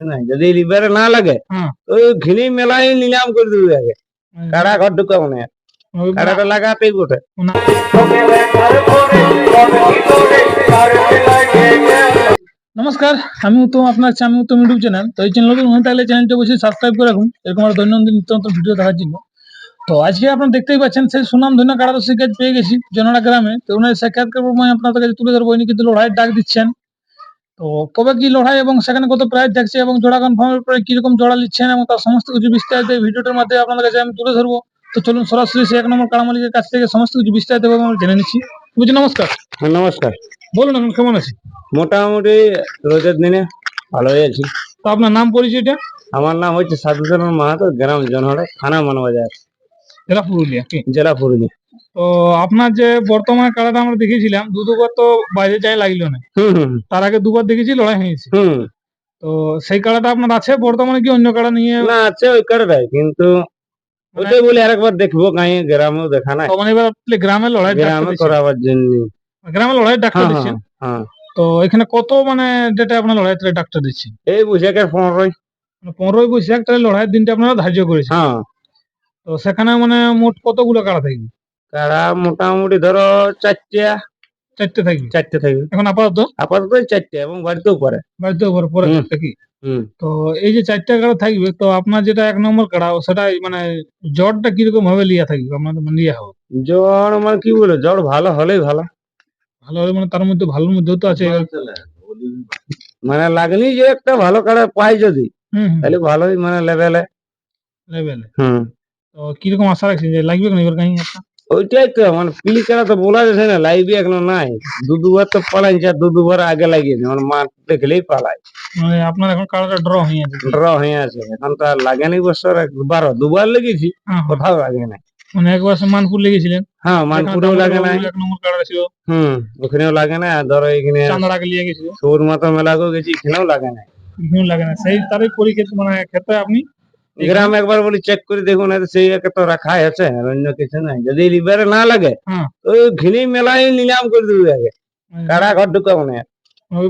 নাই যদি লিভারে না লাগে হ্যাঁ। তো ওই ঘিনি মেলাই নিলাম করে দিবি আগে কাড়া ঘর ঢুকাবো না ওই কাড়াটা লাগাতেই বটে নমস্কার আমি উত্তম আপনার আমি উত্তম ইউটিউব চ্যানেল তো এই চ্যানেল নতুন হয়ে থাকলে চ্যানেলটা অবশ্যই সাবস্ক্রাইব করে রাখুন এরকম আর দৈনন্দিন নিত্য নতুন ভিডিও দেখার জন্য তো আজকে আপনারা দেখতেই পাচ্ছেন সেই সুনাম ধন্য কারাদর্শী কাজ পেয়ে গেছি জনরা গ্রামে তো ওনার সাক্ষাৎকার পর্ব আমি আপনাদের কাছে তুলে ধরবো ইনি কিন্তু লড়াইয়ের ডাক দিচ্ছেন তো কবে কি লড়াই এবং সেখানে কত প্রাইজ থাকছে এবং জোড়া কনফার্মের পরে কীরকম জোড়া নিচ্ছেন এবং তার সমস্ত কিছু বিস্তারিত এই ভিডিওটার মাধ্যমে আপনাদের কাছে আমি তুলে ধরবো। তো চলুন সরাসরি সে এক নম্বর কাড়া মালিকের কাছ থেকে সমস্ত কিছু বিস্তারিত ভাবে আমরা জেনে নিচ্ছি। বুঝি নমস্কার। হ্যাঁ, নমস্কার। বলুন এখন কেমন আছে মোটামুটি রোজের দিনে ভালোই আছি। তো আপনার নাম পরিচয়টা? আমার নাম হচ্ছে সাধুচরণ মাহাতো গ্রাম জনহড়া থানা মানবাজার। জেলা পুরুলিয়া কি? জেলা পুরুলিয়া। তো আপনার যে বর্তমান কাড়াটা আমরা দেখেছিলাম দু দুবার তো বাইরে চাই লাগল না। তার আগে দুবার দেখেছি লড়াই হয়েছে। তো সেই কাড়াটা আপনার আছে? বর্তমানে কি অন্য কাড়া নিয়ে না আছে ওই কাড়াটাই কিন্তু ওইটাই বলে আরেকবার দেখব কাই গ্রামেও দেখা নাই। তো মানে এবার আপনি গ্রামে লড়াই গ্রামে করাবার জন্য। গ্রামে লড়াই ডাক্তার হ্যাঁ দিচ্ছেন হ্যাঁ হ্যাঁ। তো এখানে কত মানে ডেটে আপনার লড়াই ডাক্তার দিচ্ছেন? এই বৈশাখের পনেরোই। মানে পনেরোই বৈশাখ তাহলে লড়াইয়ের দিনটা আপনারা ধার্য করেছেন। হ্যাঁ। তো সেখানে মানে মোট কতগুলো কাড়া থাকবে? কাড়া মোটামুটি ধরো চারটে চারটে থাকবে? চারটে থাকবে। এখন আপাতত? আপাতত চারটে এবং বাড়িতেও করে বাড়িতেও পরে হুম। থাকবে কি তো এই যে চারটা কাড়া থাকবে তো আপনার যেটা এক নম্বর কাড়া সেটা মানে জ্বরটা কীরকম ভাবে লিয়া থাকবে? আপনাদের মানে লিয়া হবে? জ্বর মানে কি বলে জ্বর ভালো হলেই ভালো। ভালো হলে মানে তার মধ্যে ভালোর মধ্যেও তো আছে। মানে লাগনি যে একটা ভালো কাড়া পাই যদি হুম। তাহলে ভালোই মানে লেভেলে। লেভেলে। হুম। তো কীরকম আশা রাখছেন যে লাগবে না এবার কাহিনী ওইটাই তো মানে পিলি কাড়া তো বলা যাচ্ছে না লাইভে এখনও নাই। দু দুবার তো পালাইছে আর দু দুবার আগে লাগিয়েছে মানে মাঠ দেখলেই পালায়। মানে আপনার এখন কাড়াটা ড্র হয়ে আছে? ড্র হয়ে আছে এখন তো আর লাগেনি বছর একবার দুবার লেগেছি হ্যাঁ। কোথাও লাগে নাই। মানে একবার মানপুর লেগেছিলেন? হ্যাঁ মানপুরেও লাগে নাই। এক নম্বর কাড়া ছিল? হুম ওখানেও লাগে না ধরো এখানে চান্দার আগে লিয়ে গেছিল। সৌর মাথা মেলাকেও গেছি এখানেও লাগে না এখানেও লাগে না সেই তারই পরীক্ষা মানে ক্ষেত্রে আপনি গ্রাম একবার বলি চেক করে দেখুন সেই একে তো রাখাই আছে আর অন্য কিছু নাই। যদি লিভারে না লাগে। তো ওই ঘিনি মেলাই নিলাম করে দিবি আগে। কাড়া ঘর ঢুকাবো না।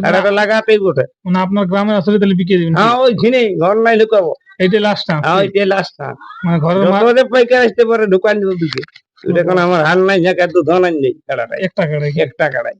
কাড়াটা লাগাতেই বটে। মানে আপনার গ্রামের আসলে তাহলে বিকিয়ে দিবেন। হ্যাঁ ওই ঘিনি ঘর নাই ঢুকাবো। এইটাই লাস্ট হ্যাঁ ওইটাই লাস্ট মানে ঘরের মা- যতদের পাইকার আসতে পারে দোকান দিব দিকে এখন আমার হাল নাই ঝাঁকা তো ধন নেই কাড়াটাই। একটা কাড়া একটা কাড়াই।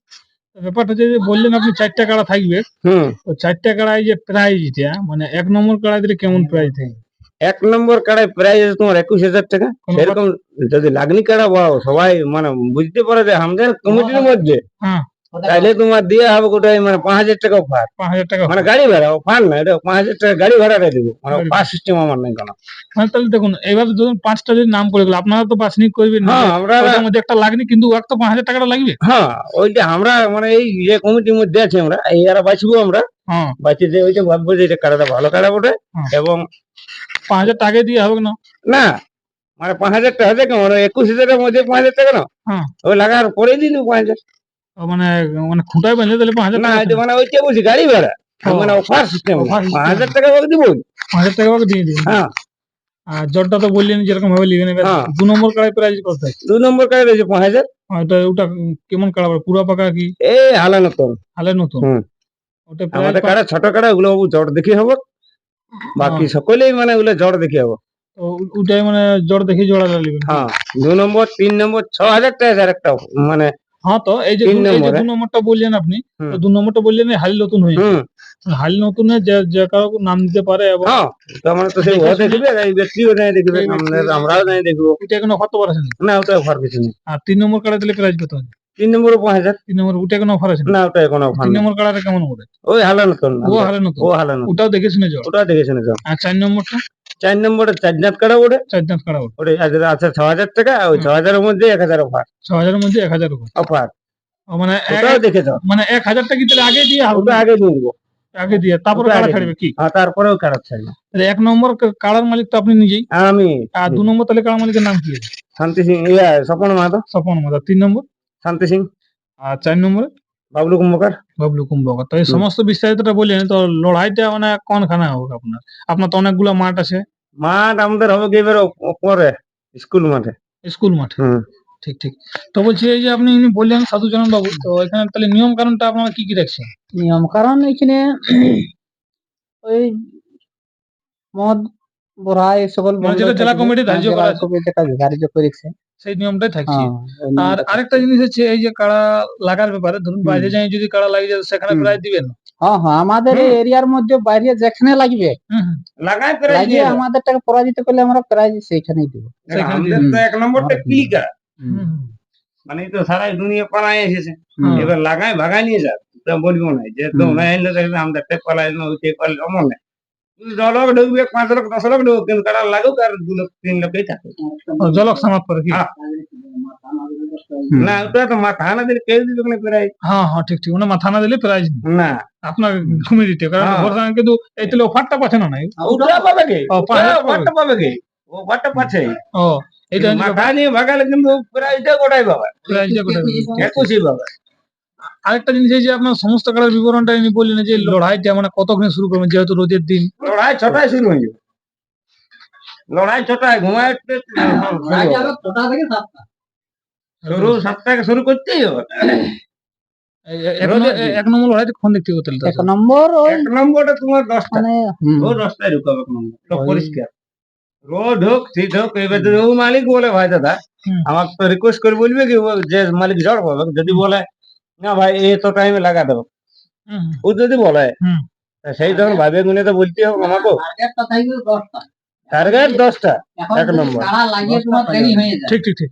ব্যাপারটা হচ্ছে যে বললেন আপনি চারটা কাড়া থাকবে। হুম। তো চারটা কাড়াই যে প্রাইজটা মানে এক নম্বর কাড়া দিলে কেমন প্রাইজ থাকে? এক নম্বর কাড়াই প্রাইস আছে তোমার একুশ হাজার টাকা। সেরকম যদি লাগনি কাড়া পাও সবাই মানে বুঝতে পারে যে আমাদের কমিটির মধ্যে। হ্যাঁ তাইলে তোমার দিয়ে হবে গোটাই মানে পাঁচ হাজার টাকা অফার। পাঁচ হাজার টাকা মানে গাড়ি ভাড়া অফার না এটা পাঁচ হাজার টাকা গাড়ি ভাড়াটা দিব। মানে পাস সিস্টেম আমার নাই কোনো? মানে তাহলে দেখুন এবার ধরুন পাঁচটা যদি নাম করে গেল আপনারা তো বাসনিক করবেন না। হ্যাঁ আমরা মধ্যে একটা লাগনি কিন্তু এক তো পাঁচ হাজার টাকাটা লাগবে। হ্যাঁ ওইটা আমরা মানে এই যে কমিটির মধ্যে আছে আমরা এই এরা বাঁচবো আমরা। হ্যাঁ। বাঁচে যে ওইটা ভাববো যে এটা কাড়াটা ভালো কাড়া বটে। হ্যাঁ। এবং পাঁচ হাজার টাকা দিয়ে হবে না না মানে পাঁচ হাজার টাকা কেমন একুশ হাজারের মধ্যে পাঁচ হাজার টাকা না। ওই লাগার পরে দিন পাঁচ হাজার মানে মানে খুঁটায় তাহলে পাঁচ হাজার না মানে ওইটা বলছি গাড়ি ভাড়া। মানে অফার সিস্টেম পাঁচ হাজার টাকা দিব। পাঁচ হাজার টাকা করে দিয়ে হ্যাঁ। আর জ্বরটা তো বললেন যেরকম ভাবে নেবেন এবার হ্যাঁ। দু নম্বর কাড়াই প্রাইজ কত থাকে দু নম্বর কাড়া রয়েছে পাঁচ হাজার ওটা ওটা কেমন কাড়া? পুরা পাকা কি? এই হালা নতুন। হালে নতুন? ওটা আমাদের কাড়া ছোট কাড়া ওগুলো জড় দেখি হব। বাকি সকলেই মানে ওগুলো জড় দেখি হব ওটাই মানে জ্বর দেখে জোড়া নেবেন হ্যাঁ দু নম্বর তিন নম্বর ছ হাজার টাকা স্যার একটা মানে হ্যাঁ তো এই যে তিন দু- নম্বরটা বললেন আপনি দু নম্বরটা বললেন হালি নতুন হয়ে হালি নতুনে যে কারও নাম দিতে পারে এবং হ্যাঁ তার মানে তো সেই ও দেখবে এই ব্যক্তিও নাই দেখবে আমরাও নাই দেখব। ওইটা কোনো কত বার আছে না? ওটা অফার কিছু নেই। আর তিন নম্বর কাড়া দিলে প্রাইজ কত আছে? তিন নম্বর পাঁচ হাজার। তিন নম্বর ওটা কোনো অফার আছে? না? না ওটা কোনো অফার তিন নম্বর কেমন ওটা ওই ও ও হালা ওটাও দেখে শুনে যাও আর চার নম্বরটা? চার নম্বরে চার কাটা চার দাঁত ওটা ওটা আছে আছে ছ হাজার টাকা ওই ছ হাজারের মধ্যে এক হাজার অফার ছ হাজারের মধ্যে এক হাজার অফার মানে ওটাও দেখে যাও। মানে এক হাজারটা কি তাহলে আগে দিয়ে ওটা আগে দিয়ে দিবো। আগে দিয়ে তারপরে কাড়া ছাড়বে কি? তারপরেও না তাহলে এক নম্বর কা- কাড়ার মালিক তো আপনি নিজেই। আমি। আর দু নম্বর তাহলে কাড়ার মালিকের নাম কি? শান্তি সিং ইয়া স্বপন মাহাতো। স্বপন মাদা তিন নম্বর? শান্তি সিং। আর চার নম্বরে? বাবলু কুম্ভকার। বাবলু কুম্ভকার। তো এই। সমস্ত বিস্তারিতটা বললেন তো লড়াইটা মানে কোনখানে হবে আপনার? আপনার তো অনেকগুলো মাঠ আছে। মাঠ আমাদের হবে এবার পরে স্কুল মাঠে। স্কুল মাঠে? ঠিক ঠিক। তো বলছি এই যে আপনি বললেন সাধুচরণ বাবু তো এখানে তাহলে নিয়ম কারণটা আপনারা কি কি রাখছেন নিয়ম কারণ এখানে ওই মদ বড়া এই সকল মানে যেটা জেলা কমিটি ধার্য করা আছে। কমিটি কাজ ধার্য করেছে। সেই নিয়মটাই থাকছে। হ্যাঁ, আর আরেকটা জিনিস হচ্ছে এই যে কাড়া লাগার ব্যাপারে ধরুন বাইরে যাই যদি কাড়া লাগে যায় সেখানে প্রায় দিবেন। হ্যাঁ হ্যাঁ আমাদের এই এরিয়ার মধ্যে বাইরে যেখানে লাগবে হুম, হুম। লাগাই প্রাইজ লাগিয়ে আমাদেরটাকে পরাজিত করলে আমরা প্রাইজ সেইখানেই দেবো। সেখানে আমাদের তো এক নম্বরটা হুম। মানে তো সারাই দুনিয়া পালায় এসেছে। এবার লাগায় ভাগায় নিয়ে যাক। তা বলব না যে। তোমরা দেখবে আমাদের না অমন না তুই দ লোক ঢুকবে পাঁচ লোক দশ লোক ঢুকবে কিন্তু কারা লাগুক আর দু লোক তিন লোকই থাকে। ও, জলক সমাপ্ত করে কি? হ্যাঁ। না ওটা তো মাথা না দিলে কেউ দিবে না প্রাইজ হ্যাঁ হ্যাঁ ঠিক ঠিক। মাথা না দিলে প্রাইজ না। আপনার ঘুমিয়ে দিতে কারণ হ্যাঁ। ভরসা কিন্তু এই তাহলে অফারটা পাচ্ছে না নাই। ওটা পাবে কে? ও, পাবে, ওটা পাবে। ওটা পাবে কে? ও বাটটা পাচ্ছে। ও এইটা মাথা নিয়ে ভাগালে কিন্তু প্রাইজটা গোটাই পাবে। প্রাইজটা কোথায় একুশই পাবে। আরেকটা জিনিস এই যে আপনার সমস্ত কালার বিবরণটা আমি বললেন যে লড়াইটা মানে কতক্ষণে শুরু করবেন যেহেতু রোদের দিন। লড়াই ছটায় শুরু হয়ে যাবে। লড়াই ছটায় ঘুমায় শুরু শুরু করতেই হবে। এক নম্বর- দিন। এক নম্বর লড়াইতে ফোন দেখতে এক নম্বর এক নম্বরটা তোমার দশটা। মানে দশটায় ঢুকাবে এক নম্বর। পরিষ্কার। রোড হোক ঠিক হোক এবার যদি ও মালিক বলে ভাই দাদা আমাকে তো রিকোয়েস্ট করে বলবে কি যে মালিক জড় পাবে যদি বলে না ভাই এই তো টাইমে লাগা দেবো। ও যদি বলে সেই তখন ভাবে গুনে তো বলতে হবে আমাকে টার্গেট দশটা। এক নম্বর। ঠিক ঠিক ঠিক।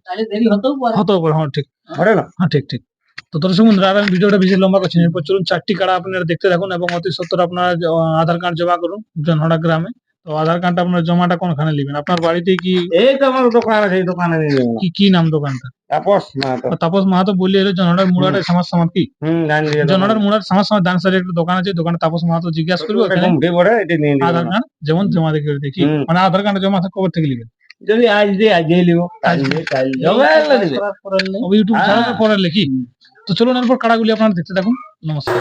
হতেও পারে। হ্যাঁ ঠিক। ঘরে না হ্যাঁ ঠিক ঠিক। তো দর্শক বন্ধুরা আমি ভিডিওটা বেশি লম্বা করছি না। এরপর চলুন চারটি কাড়া আপনারা দেখতে থাকুন এবং অতি সত্তর আপনারা আধার কার্ড জমা করুন জনহড়া গ্রামে। তো আধার কার্ডটা আপনার জমাটা কোনখানে নেবেন? আপনার বাড়িতে কি এই তো আমার দোকান আছে এই দোকানে নিয়ে যাব কি কি নাম দোকানটা? তাপস না তো তাপস মাহাতো বললি এলো জনহড়ার মুড়াটা সমাজ সমাজ কি? হুম জানি জনহড়ার মুড়ার সমাজ সমাজ ডান সাইডে একটা দোকান আছে দোকানে তাপস মাহাতো জিজ্ঞাসা করব আধার কার্ড যেমন জমা দেখে দেখি। মানে আধার কার্ড জমা থাকে কবে থেকে নেবেন যদি আজ দিয়ে কাল দিয়ে পরে ইউটিউব ছাড়া। পরে লিখি। তো চলুন এরপর কাড়াগুলি আপনারা দেখতে থাকুন। নমস্কার।